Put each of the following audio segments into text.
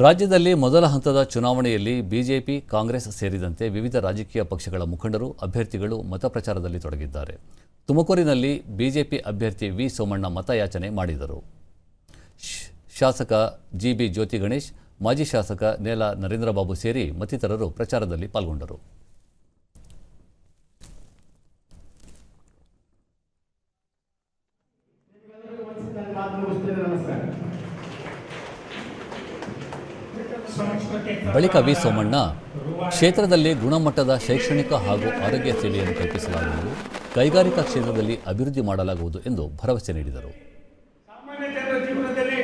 ರಾಜ್ಯದಲ್ಲಿ ಮೊದಲ ಹಂತದ ಚುನಾವಣೆಯಲ್ಲಿ ಬಿಜೆಪಿ, ಕಾಂಗ್ರೆಸ್ ಸೇರಿದಂತೆ ವಿವಿಧ ರಾಜಕೀಯ ಪಕ್ಷಗಳ ಮುಖಂಡರು, ಅಭ್ಯರ್ಥಿಗಳು ಮತ ಪ್ರಚಾರದಲ್ಲಿ ತೊಡಗಿದ್ದಾರೆ. ತುಮಕೂರಿನಲ್ಲಿ ಬಿಜೆಪಿ ಅಭ್ಯರ್ಥಿ ವಿ ಸೋಮಣ್ಣ ಮತಯಾಚನೆ ಮಾಡಿದರು. ಶಾಸಕ ಜಿಬಿ ಜ್ಯೋತಿ ಗಣೇಶ್, ಮಾಜಿ ಶಾಸಕ ನೇಲ ನರೇಂದ್ರಬಾಬು ಸೇರಿ ಮತ್ತಿತರರು ಪ್ರಚಾರದಲ್ಲಿ ಪಾಲ್ಗೊಂಡರು. ಬಳಿಕ ವಿ ಸೋಮಣ್ಣ, ಕ್ಷೇತ್ರದಲ್ಲಿ ಗುಣಮಟ್ಟದ ಶೈಕ್ಷಣಿಕ ಹಾಗೂ ಆರೋಗ್ಯ ಸೇವೆಯನ್ನು ಕಲ್ಪಿಸಲಾಗುವುದು, ಕೈಗಾರಿಕಾ ಕ್ಷೇತ್ರದಲ್ಲಿ ಅಭಿವೃದ್ಧಿ ಮಾಡಲಾಗುವುದು ಎಂದು ಭರವಸೆ ನೀಡಿದರು. ಸಾಮಾನ್ಯ ಜನರ ಜೀವನದಲ್ಲಿ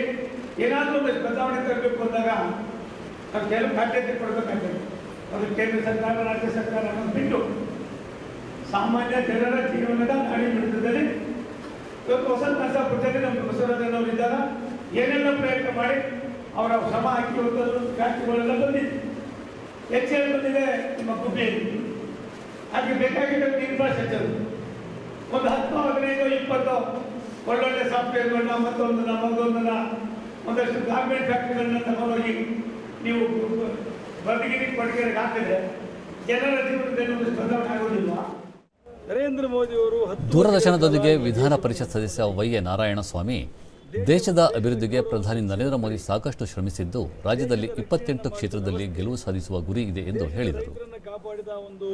ಏನಾದರೂ ಬದಲಾವಣೆ ತರಬೇಕು ಅಂದಾಗ ನಾವು ಕೆಲವು ಬಾಧ್ಯತೆ ಕೊಡಬೇಕಾಗ್ತದೆ. ಅದು ಕೇಂದ್ರ ಸರ್ಕಾರ, ರಾಜ್ಯ ಸರ್ಕಾರ ಅನ್ನೋದು ಬಿಟ್ಟು ಸಾಮಾನ್ಯ ಜನರ ಜೀವನದ ನಾಡಿ ಮಿಡಿತದಲ್ಲಿ ಇವತ್ತು ಹೊಸ ನರಸಾಪುರದಲ್ಲಿ ನಮ್ಮ ಬಸವರಾಜನವರು ಇದ್ದಾಗ ಏನೆಲ್ಲ ಪ್ರಯತ್ನ ಮಾಡಿ ಅವರ ಶ್ರಮ ಹಾಕಿ ಫ್ಯಾಕ್ಟ್ರಿಗಳೆಲ್ಲ ಬಂದಿದೆ ಎಲ್ ಬಂದಿದೆ ನಿಮ್ಮ ಗುಬ್ಬಿಯಲ್ಲಿ ಹಾಗೆ ಬೇಕಾಗಿರೋದು ಇನ್ಫ್ರಾಸ್ಟ್ರಕ್ಚರ್ ಒಂದು ಹತ್ತು ಹದಿನೈದು ಇಪ್ಪತ್ತು ಒಳ್ಳೊಳ್ಳೆ ಸಾಫ್ಟ್ವೇರ್ಗಳನ್ನ ಮತ್ತೊಂದನ್ನ ಮತ್ತೊಂದನ್ನ ಒಂದಷ್ಟು ಗಾರ್ಮೆಂಟ್ ಫ್ಯಾಕ್ಟ್ರಿಗಳನ್ನ ತಗೊಂಡೋಗಿ ನೀವು ಬದಗಿರಿ ಕೊಡುಗೆಗೆ ಹಾಕಿದ್ರೆ ಜನರ ಜೀವನದಲ್ಲಿ ಒಂದು ಬದಲಾವಣೆ ಆಗೋದಿಲ್ಲ ನರೇಂದ್ರ ಮೋದಿಯವರು ಅವರು ದೂರದರ್ಶನದೊಂದಿಗೆ ವಿಧಾನ ಪರಿಷತ್ ಸದಸ್ಯ ವೈ ಎ ನಾರಾಯಣಸ್ವಾಮಿ ದೇಶದ ಅಭಿವೃದ್ಧಿಗೆ ಪ್ರಧಾನಿ ನರೇಂದ್ರ ಮೋದಿ ಸಾಕಷ್ಟು ಶ್ರಮಿಸಿದ್ದು, ರಾಜ್ಯದಲ್ಲಿ ಇಪ್ಪತ್ತೆಂಟು ಕ್ಷೇತ್ರದಲ್ಲಿ ಗೆಲುವು ಸಾಧಿಸುವ ಗುರಿ ಇದೆ ಎಂದು ಹೇಳಿದರು. ಕಾಪಾಡಿದ ಒಂದು,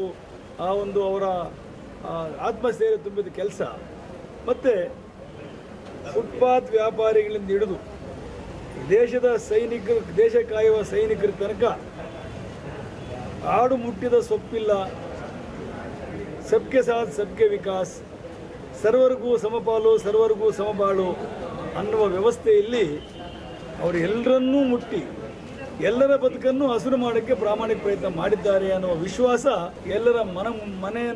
ಆ ಒಂದು ಅವರ ಆತ್ಮಸ್ಥೈರ್ಯ ತುಂಬಿದ ಕೆಲಸ. ಮತ್ತೆ ಫುಟ್ಪಾತ್ ವ್ಯಾಪಾರಿಗಳಿಂದ ಹಿಡಿದು ದೇಶದ ಸೈನಿಕರು ದೇಶ ಕಾಯುವ ಸೈನಿಕರ ತನಕ ಆಡು ಮುಟ್ಟಿದ ಸೊಪ್ಪಿಲ್ಲ. ಸಬ್ಕೆ ಸಾಥ್, ಸಬ್ಕೆ ವಿಕಾಸ್. ಸರ್ವರಿಗೂ ಸಮಪಾಲು, ಸರ್ವರಿಗೂ ಸಮಬಾಳು. ಅನ್ನುವ ವ್ಯವಸ್ಥೆಯಲ್ಲಿ ಅವರು ಎಲ್ಲರನ್ನೂ ಮುಟ್ಟಿ, ಎಲ್ಲರ ಬದುಕನ್ನು ಹಸಿರು ಮಾಡೋಕ್ಕೆ ಪ್ರಾಮಾಣಿಕ ಪ್ರಯತ್ನ ಮಾಡಿದ್ದಾರೆ ಅನ್ನುವ ವಿಶ್ವಾಸ ಎಲ್ಲರ ಮನ, ಮನೆಯನ್ನು